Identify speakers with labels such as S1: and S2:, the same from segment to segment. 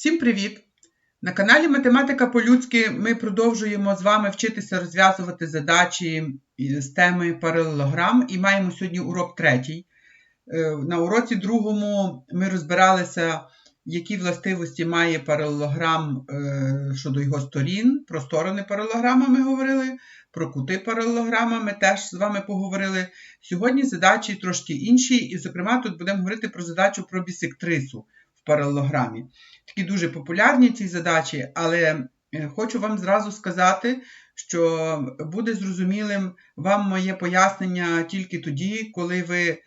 S1: Всім привіт! На каналі Математика по-людськи ми продовжуємо з вами вчитися розв'язувати задачі з теми паралелограм і маємо сьогодні урок третій. Е, на уроці другому ми розбиралися, які властивості має паралелограм е, щодо його сторін. Про сторони паралелограма ми говорили, про кути паралелограма ми теж з вами поговорили. Сьогодні задачі трошки інші, і, зокрема, тут будемо говорити про задачу про бісектрису в паралелограмі. Такі дуже популярні ці задачі, але е, хочу вам зразу сказати, що буде зрозумілим вам моє пояснення тільки тоді, коли ви е,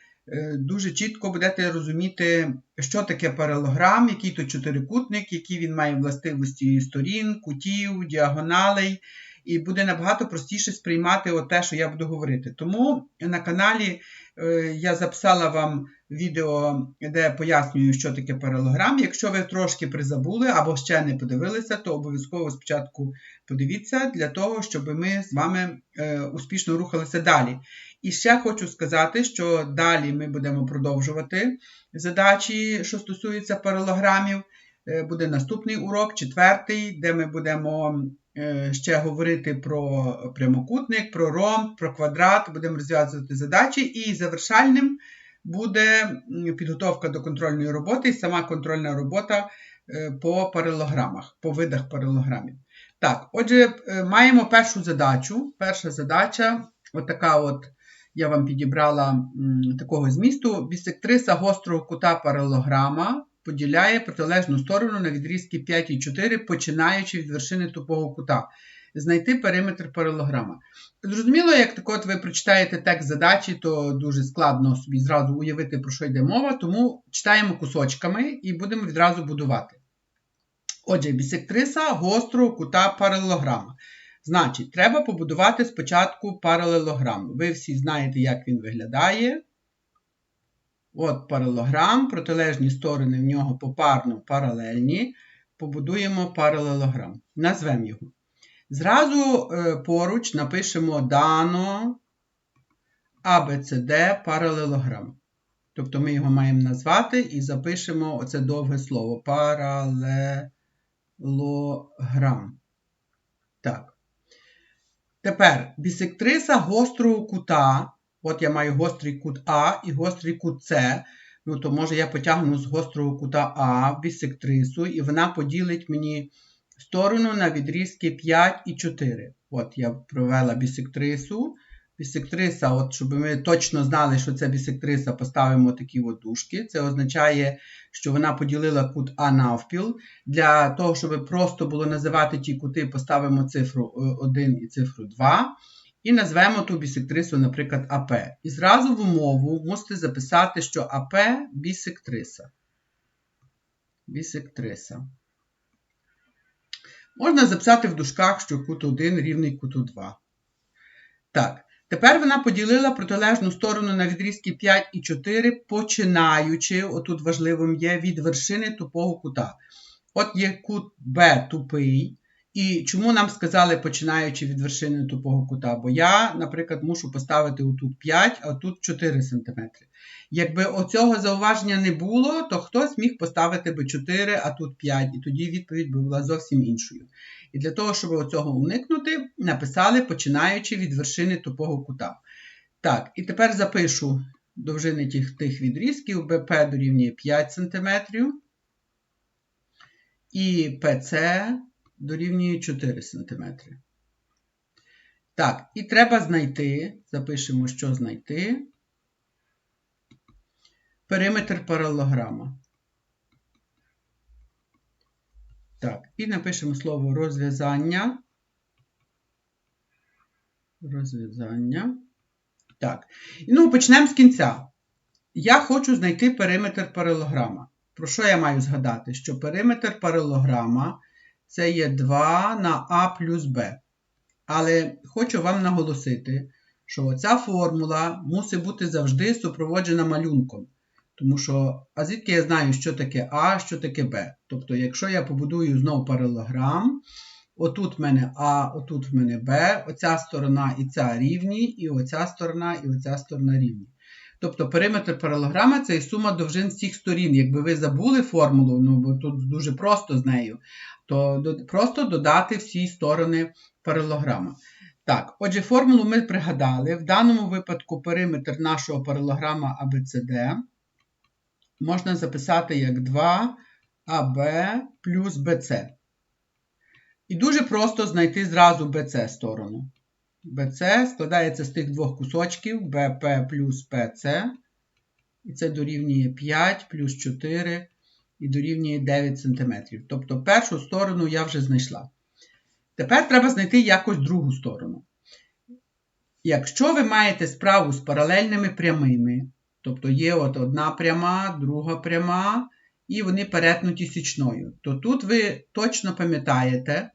S1: дуже чітко будете розуміти, що таке паралелограм, який то чотирикутник, які він має властивості сторін, кутів, діагоналей. І буде набагато простіше сприймати те, що я буду говорити. Тому на каналі Е, я записала вам відео, де пояснюю, що таке паралограм. Якщо ви трошки призабули або ще не подивилися, то обов'язково спочатку подивіться для того, щоб ми з вами е, успішно рухалися далі. І ще хочу сказати, що далі ми будемо продовжувати задачі, що стосуються паралограмів. Е, буде наступний урок, четвертий, де ми будемо Е, ще говорити про прямокутник, про ромб, про квадрат, будемо розв'язувати задачі, і завершальним буде підготовка до контрольної роботи і сама контрольна робота е, по паралограмах, по видах паралограмів. Так, отже, е, маємо першу задачу. Перша задача, отака от, я вам підібрала такого змісту: бісектриса гострого кута паралограма поділяє протилежну сторону на відрізки 5 і 4, починаючи від вершини тупого кута. Знайти периметр паралограма. Зрозуміло, як так от ви прочитаєте текст задачі, то дуже складно собі зразу уявити, про що йде мова, тому читаємо кусочками і будемо відразу будувати. Отже, бісектриса гострого кута паралелограма. Значить, треба побудувати спочатку паралелограм. Ви всі знаєте, як він виглядає. От паралограм, протилежні сторони в нього попарно паралельні. Побудуємо паралелограм. Назвемо його. Зразу е, поруч напишемо дано ABCD паралелограм. Тобто ми його маємо назвати і запишемо оце довге слово паралелограм. Так. Тепер бісектриса гострого кута От я маю гострий кут А і гострий кут С. Ну, то може я потягну з гострого кута А бісектрису, і вона поділить мені сторону на відрізки 5 і 4. От я провела бісектрису. Бісектриса, от щоб ми точно знали, що це бісектриса, поставимо такі от дужки. Це означає, що вона поділила кут А навпіл. Для того, щоб просто було називати ті кути, поставимо цифру 1 і цифру 2. І назвемо ту бісектрису, наприклад, АП. І зразу в умову мусите записати, що АП бісектриса. Бісектриса. Можна записати в дужках, що кут 1 рівний куту 2. Так, тепер вона поділила протилежну сторону на відрізки 5 і 4, починаючи, отут важливим є, від вершини тупого кута. От є кут Б тупий. І чому нам сказали, починаючи від вершини тупого кута? Бо я, наприклад, мушу поставити отут 5, а тут 4 см. Якби оцього зауваження не було, то хтось міг поставити би 4, а тут 5, і тоді відповідь би була зовсім іншою. І для того, щоб оцього уникнути, написали, починаючи від вершини тупого кута. Так, і тепер запишу довжини тих, тих відрізків, БП дорівнює 5 см. І ПЦ дорівнює 4 см. Так, і треба знайти, запишемо, що знайти. Периметр паралограма. Так, і напишемо слово розв'язання. Розв'язання. Так. Ну, почнемо з кінця. Я хочу знайти периметр паралограма. Про що я маю згадати? Що периметр паралограма це є 2 на А плюс Б. Але хочу вам наголосити, що ця формула мусить бути завжди супроводжена малюнком. Тому що, а звідки я знаю, що таке А, що таке Б. Тобто, якщо я побудую знову паралограм, отут в мене А, отут в мене Б, оця сторона і ця рівні, і оця сторона, і оця сторона рівні. Тобто периметр паралограма це і сума довжин всіх сторін. Якби ви забули формулу, ну бо тут дуже просто з нею, то просто додати всі сторони паралограма. Так, отже, формулу ми пригадали. В даному випадку периметр нашого паралограма ABCD можна записати як 2AB плюс BC. І дуже просто знайти зразу BC сторону. BC складається з тих двох кусочків BP плюс PC. І це дорівнює 5 плюс 4 і дорівнює 9 см. Тобто першу сторону я вже знайшла. Тепер треба знайти якось другу сторону. Якщо ви маєте справу з паралельними прямими, тобто є от одна пряма, друга пряма, і вони перетнуті січною, то тут ви точно пам'ятаєте,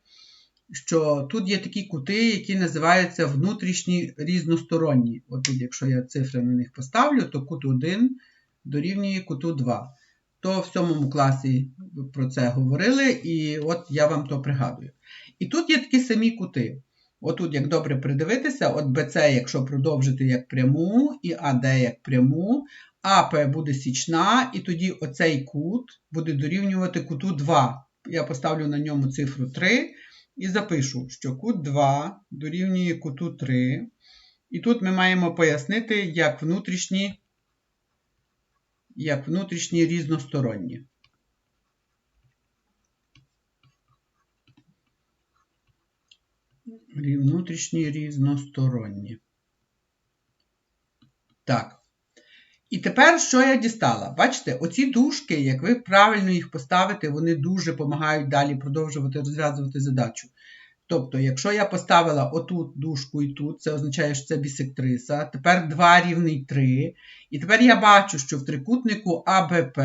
S1: що тут є такі кути, які називаються внутрішні різносторонні. От якщо я цифри на них поставлю, то кут 1 дорівнює куту 2. То в сьомому класі про це говорили, і от я вам то пригадую. І тут є такі самі кути. Отут, як добре придивитися, от BC, якщо продовжити як пряму, і AD як пряму, АП буде січна, і тоді оцей кут буде дорівнювати куту 2. Я поставлю на ньому цифру 3 і запишу, що кут 2 дорівнює куту 3. І тут ми маємо пояснити, як внутрішні, як внутрішні різносторонні. Внутрішні різносторонні. Так. І тепер що я дістала? Бачите, оці дужки, як ви правильно їх поставите, вони дуже допомагають далі продовжувати розв'язувати задачу. Тобто, якщо я поставила отут дужку і тут, це означає, що це бісектриса. Тепер 2 рівний 3. І тепер я бачу, що в трикутнику АБП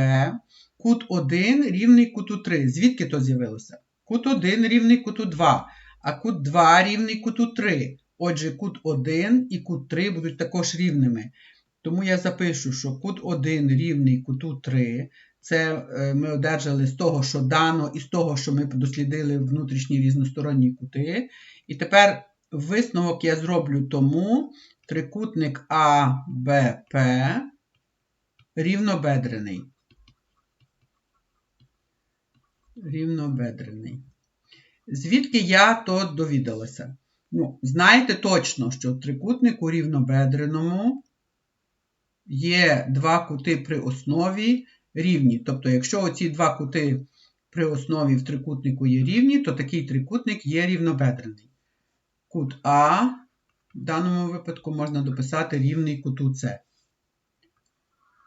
S1: кут 1 рівний куту 3. Звідки то з'явилося? Кут 1 рівний куту 2, а кут 2 рівний куту 3. Отже, кут 1 і кут 3 будуть також рівними. Тому я запишу, що кут 1 рівний куту 3. Це е, ми одержали з того, що дано, і з того, що ми дослідили внутрішні різносторонні кути. І тепер висновок я зроблю тому трикутник АБП рівнобедрений. Рівнобедрений. Звідки я то довідалася? Ну, знаєте точно, що в трикутнику рівнобедреному є два кути при основі рівні. Тобто, якщо оці два кути при основі в трикутнику є рівні, то такий трикутник є рівнобедрений. Кут А в даному випадку можна дописати рівний куту С.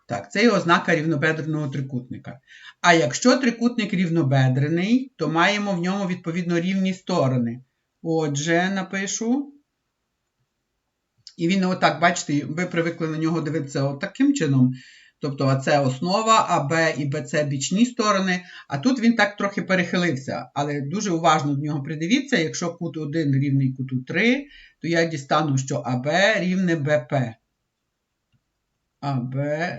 S1: Так, це є ознака рівнобедреного трикутника. А якщо трикутник рівнобедрений, то маємо в ньому відповідно рівні сторони. Отже, напишу. І він отак, бачите, ви привикли на нього дивитися отаким чином. Тобто, а це основа, а Б і БЦ бічні сторони. А тут він так трохи перехилився. Але дуже уважно до нього придивіться, якщо кут 1 рівний куту 3, то я дістану, що АБ рівне БП. АБ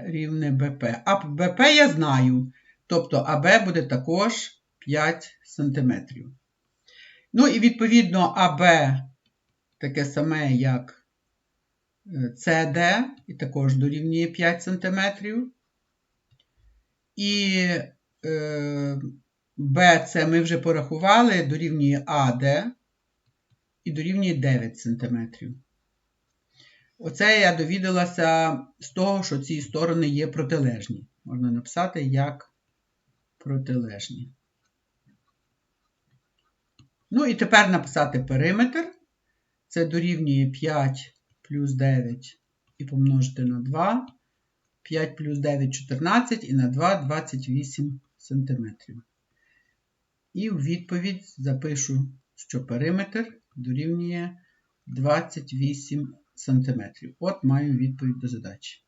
S1: рівне БП. А БП я знаю. Тобто АБ буде також 5 см. Ну і відповідно АБ таке саме, як CD, і також дорівнює 5 см. І е, BC ми вже порахували, дорівнює AD і дорівнює 9 см. Оце я довідалася з того, що ці сторони є протилежні. Можна написати як протилежні. Ну і тепер написати периметр. Це дорівнює 5 плюс 9 і помножити на 2. 5 плюс 9 14 і на 2 28 см. І в відповідь запишу, що периметр дорівнює 28 см. От маю відповідь до задачі.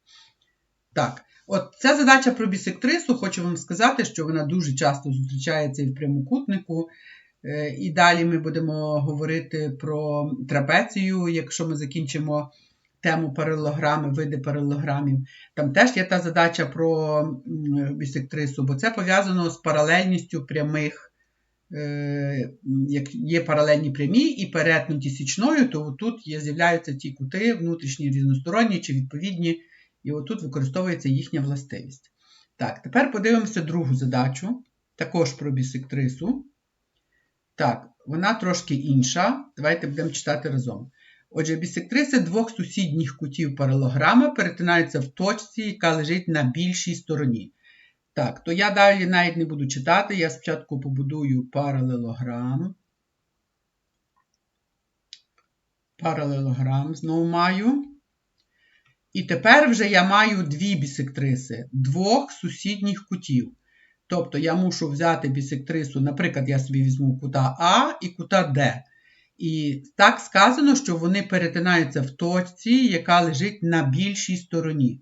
S1: Так, от ця задача про бісектрису, хочу вам сказати, що вона дуже часто зустрічається і в прямокутнику. І далі ми будемо говорити про трапецію, якщо ми закінчимо тему паралелограми, види паралелограмів. Там теж є та задача про бісектрису, бо це пов'язано з паралельністю прямих, як є паралельні прямі і перетнуті січною, то тут з'являються ті кути внутрішні різносторонні чи відповідні, І отут використовується їхня властивість. Так, тепер подивимося другу задачу, також про бісектрису. Так, вона трошки інша. Давайте будемо читати разом. Отже, бісектриси двох сусідніх кутів паралограма перетинаються в точці, яка лежить на більшій стороні. Так, то я далі навіть не буду читати. Я спочатку побудую паралелограм. Паралелограм знову маю. І тепер вже я маю дві бісектриси двох сусідніх кутів. Тобто я мушу взяти бісектрису, наприклад, я собі візьму кута А і кута Д. І так сказано, що вони перетинаються в точці, яка лежить на більшій стороні.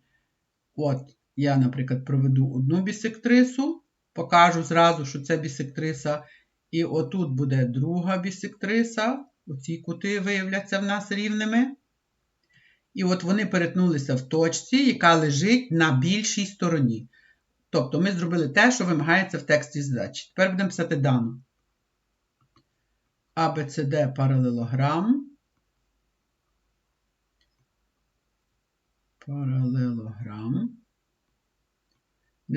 S1: От, я, наприклад, проведу одну бісектрису, покажу зразу, що це бісектриса. І отут буде друга бісектриса. Оці кути виявляться в нас рівними. І от вони перетнулися в точці, яка лежить на більшій стороні. Тобто ми зробили те, що вимагається в тексті задачі. Тепер будемо писати дану. ABCD паралелограм. Паралелограм.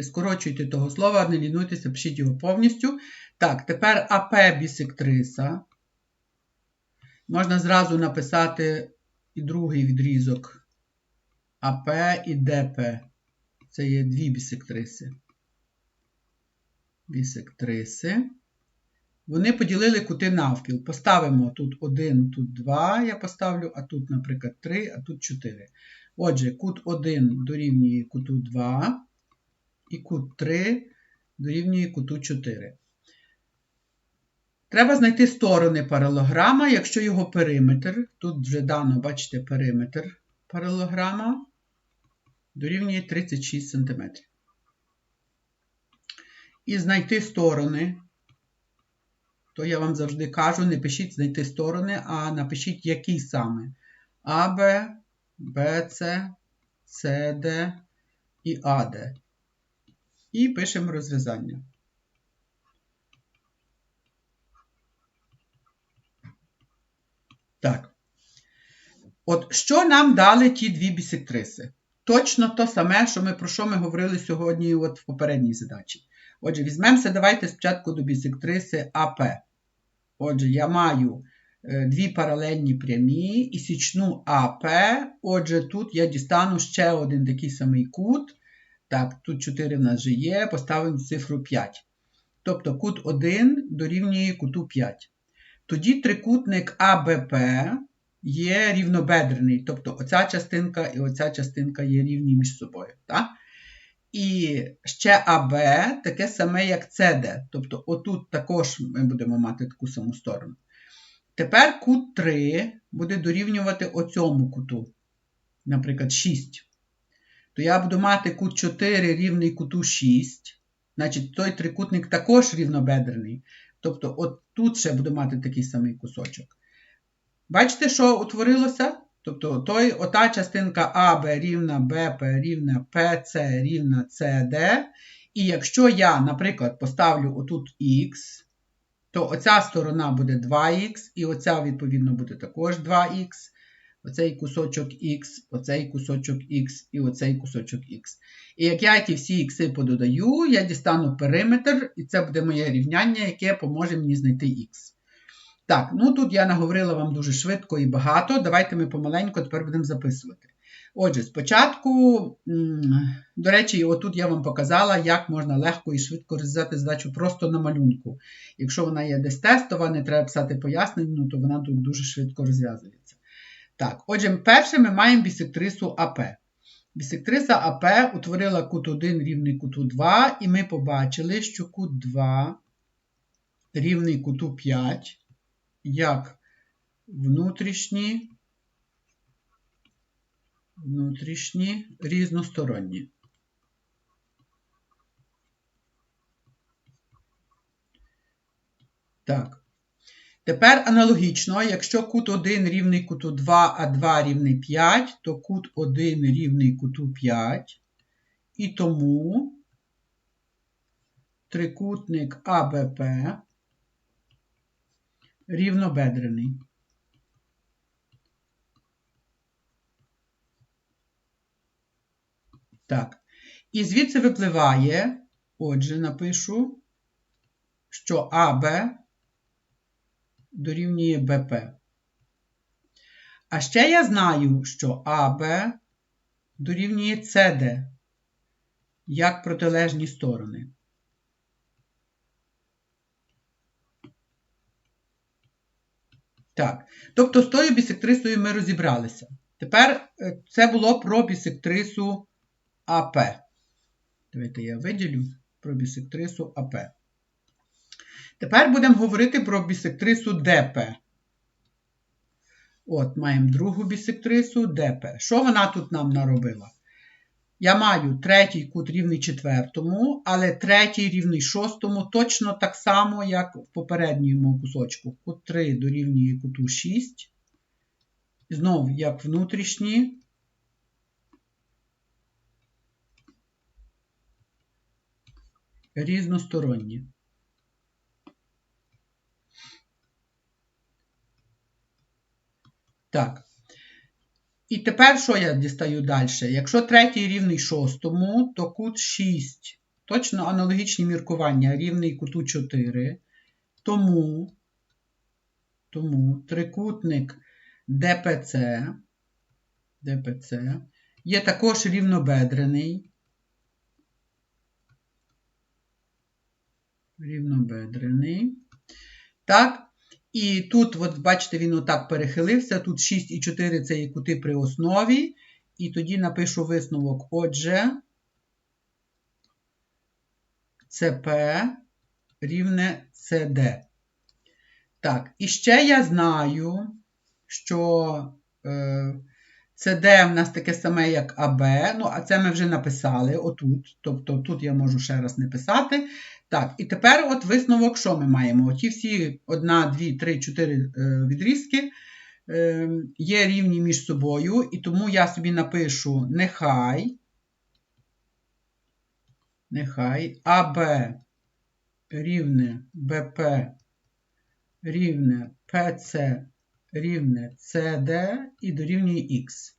S1: Не скорочуйте того слова, не лінуйтеся, пишіть його повністю. Так, тепер АП бісектриса. Можна зразу написати і другий відрізок АП і ДП. Це є дві бісектриси. Бісектриси. Вони поділили кути навпіл. Поставимо тут 1, тут 2, я поставлю, а тут, наприклад, 3, а тут 4. Отже, кут 1 дорівнює куту 2, і кут 3 дорівнює куту 4. Треба знайти сторони паралограма, якщо його периметр, тут вже дано, бачите, периметр паралограма дорівнює 36 см. І знайти сторони, то я вам завжди кажу, не пишіть знайти сторони, а напишіть, які саме. АБ, БЦ, СД і АД. І пишемо розв'язання. Так. От що нам дали ті дві бісектриси? Точно то саме, що ми, про що ми говорили сьогодні от в попередній задачі. Отже, візьмемося, давайте спочатку до бісектриси АП. Отже, я маю е, дві паралельні прямі і січну АП. Отже, тут я дістану ще один такий самий кут. Так, тут 4 в нас вже є, поставимо цифру 5. Тобто кут 1 дорівнює куту 5. Тоді трикутник АБП є рівнобедрений. Тобто оця частинка і оця частинка є рівні між собою. Так? І ще АБ таке саме, як СД. Тобто, отут також ми будемо мати таку саму сторону. Тепер кут 3 буде дорівнювати оцьому куту, наприклад, 6. То я буду мати кут 4 рівний куту 6. Значить, той трикутник також рівнобедрений. Тобто, от тут ще буду мати такий самий кусочок. Бачите, що утворилося? Тобто той, ота частинка АБ рівна БП рівна ПЦ рівна СД. І якщо я, наприклад, поставлю отут Х, то оця сторона буде 2х, і оця, відповідно, буде також 2х. Оцей кусочок Х, оцей кусочок Х і оцей кусочок Х. І як я ті всі ікси пододаю, я дістану периметр, і це буде моє рівняння, яке поможе мені знайти Х. Так, ну тут я наговорила вам дуже швидко і багато. Давайте ми помаленьку тепер будемо записувати. Отже, спочатку, до речі, отут я вам показала, як можна легко і швидко розв'язати задачу просто на малюнку. Якщо вона є десь тестова, не треба писати пояснення, ну, то вона тут дуже швидко розв'язується. Так, отже, перше ми маємо бісектрису АП. Бісектриса АП утворила кут 1 рівний куту 2, і ми побачили, що кут 2 рівний куту 5 як внутрішні, внутрішні різносторонні. Так. Тепер аналогічно, якщо кут 1 рівний куту 2, а 2 рівний 5, то кут 1 рівний куту 5. І тому трикутник АБП рівнобедрений. Так. І звідси випливає, отже, напишу, що АБ дорівнює БП. А ще я знаю, що АБ дорівнює СД як протилежні сторони. Так. Тобто з тою бісектрисою ми розібралися. Тепер е, це було про бісектрису АП. Давайте я виділю про бісектрису АП. Тепер будемо говорити про бісектрису ДП. От, маємо другу бісектрису ДП. Що вона тут нам наробила? Я маю третій кут рівний четвертому, але третій рівний шостому точно так само, як в попередньому кусочку. Кут 3 дорівнює куту 6. Знову, як внутрішні. Різносторонні. Так. І тепер що я дістаю далі? Якщо третій рівний шостому, то кут 6. Точно аналогічні міркування рівний куту 4. Тому, тому трикутник ДПЦ, ДПЦ є також рівнобедрений. Рівнобедрений. Так. І тут, от бачите, він отак перехилився. Тут 6 і 4 це є кути при основі. І тоді напишу висновок. Отже, ЦП рівне СД. Так, і ще я знаю, що е, СД в нас таке саме, як АБ. Ну, а це ми вже написали отут. Тобто тут я можу ще раз не писати. Так, і тепер от висновок, що ми маємо? Оті всі 1, 2, 3, 4 відрізки е, є рівні між собою, і тому я собі напишу нехай, нехай АБ рівне БП рівне ПЦ рівне CD і дорівнює Х.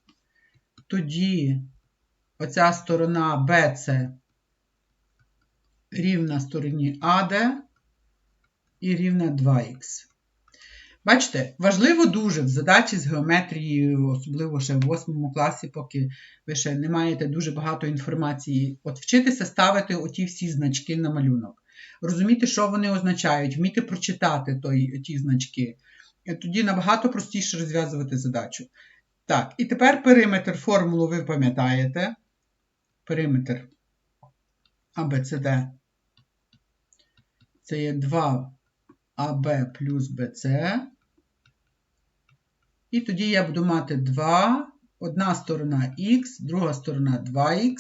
S1: Тоді оця сторона BC рівна стороні АД і рівна 2х. Бачите, важливо дуже в задачі з геометрії, особливо ще в 8 класі, поки ви ще не маєте дуже багато інформації, от вчитися ставити оті всі значки на малюнок. Розуміти, що вони означають, вміти прочитати той, ті значки. І тоді набагато простіше розв'язувати задачу. Так, і тепер периметр формулу ви пам'ятаєте. Периметр ABCD це є 2АБ плюс BC. І тоді я буду мати 2, одна сторона х, друга сторона 2х.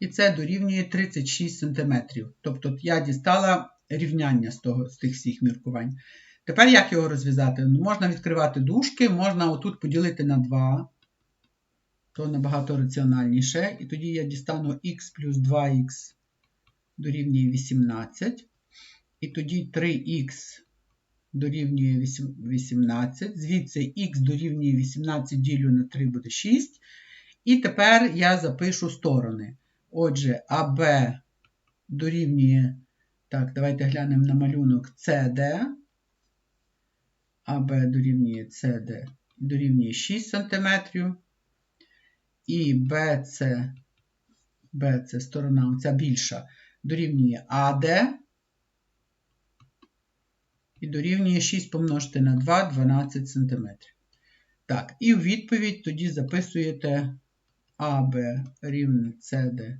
S1: І це дорівнює 36 см. Тобто я дістала рівняння з того, з тих всіх міркувань. Тепер як його розв'язати? Ну, Можна відкривати дужки, можна отут поділити на 2. То набагато раціональніше. І тоді я дістану х плюс 2х дорівнює 18. І тоді 3х дорівнює 18. Звідси х дорівнює 18 ділю на 3 буде 6. І тепер я запишу сторони. Отже, АБ дорівнює, так, давайте глянемо на малюнок CD. АБ дорівнює CD дорівнює 6 см. І BC, BC сторона, оця більша, дорівнює АД і дорівнює 6 помножити на 2 12 см. Так, і в відповідь тоді записуєте АБ рівне CD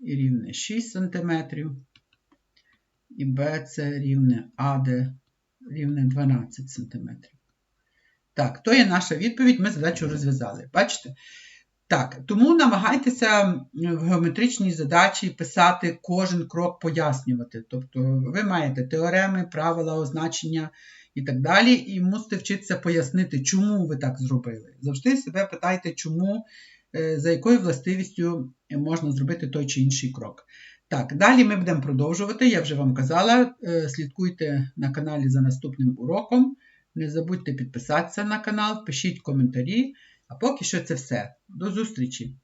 S1: і рівне 6 см. І БЦ рівне АД рівне 12 см. Так, то є наша відповідь, ми задачу розв'язали. Бачите? Так, тому намагайтеся в геометричній задачі писати кожен крок пояснювати. Тобто ви маєте теореми, правила, означення і так далі, і мусите вчитися пояснити, чому ви так зробили. Завжди себе питайте, чому, е, за якою властивістю можна зробити той чи інший крок. Так, далі ми будемо продовжувати. Я вже вам казала, е, слідкуйте на каналі за наступним уроком. Не забудьте підписатися на канал, пишіть коментарі. А поки що це все. До зустрічі!